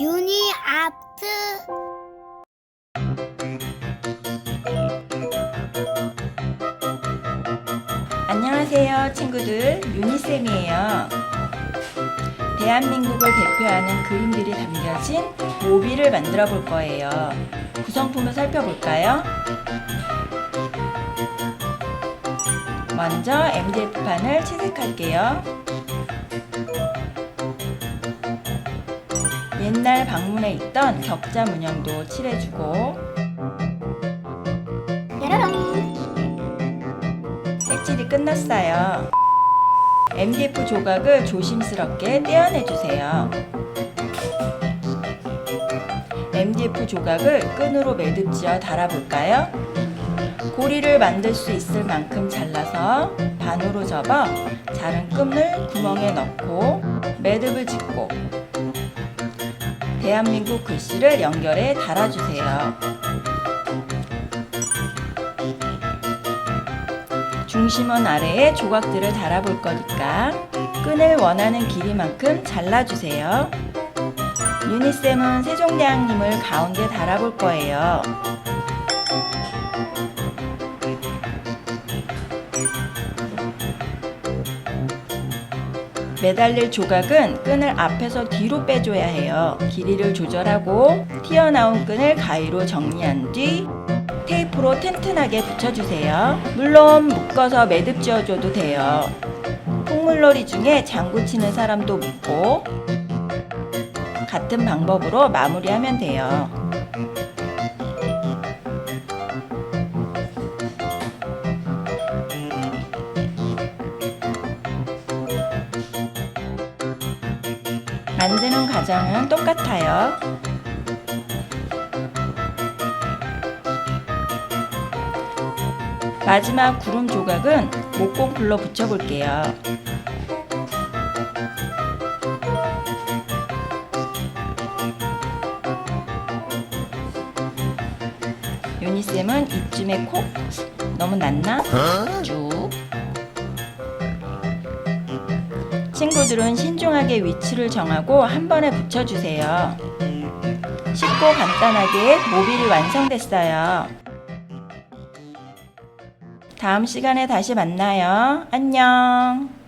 유니 아트. 안녕하세요 친구들. 유니쌤이에요. 대한민국을 대표하는 그림들이 담겨진 모비를 만들어 볼 거예요. 구성품을 살펴볼까요? 먼저 MDF판을 채색할게요 옛날 방문에 있던 격자 문양도 칠해주고 뾰로롱 색칠이 끝났어요. MDF 조각을 조심스럽게 떼어내주세요. MDF 조각을 끈으로 매듭지어 달아볼까요? 고리를 만들 수 있을 만큼 잘라서 반으로 접어 자른 끈을 구멍에 넣고 매듭을 짓고 대한민국 글씨를 연결해 달아주세요. 중심원 아래에 조각들을 달아볼 거니까 끈을 원하는 길이만큼 잘라주세요. 유니쌤은 세종대왕님을 가운데 달아볼 거예요. 매달릴 조각은 끈을 앞에서 뒤로 빼줘야 해요. 길이를 조절하고 튀어나온 끈을 가위로 정리한 뒤 테이프로 튼튼하게 붙여주세요. 물론 묶어서 매듭 지어줘도 돼요. 콩물놀이 중에 장구 치는 사람도 묶고 같은 방법으로 마무리하면 돼요. 만드는 과정은 똑같아요. 마지막 구름 조각은 목공풀로 붙여볼게요. 유니쌤은 이쯤에 콕 너무 낮나? 쭉 친구들은 신중하게 위치를 정하고 한 번에 붙여주세요. 쉽고 간단하게 모빌이 완성됐어요. 다음 시간에 다시 만나요. 안녕.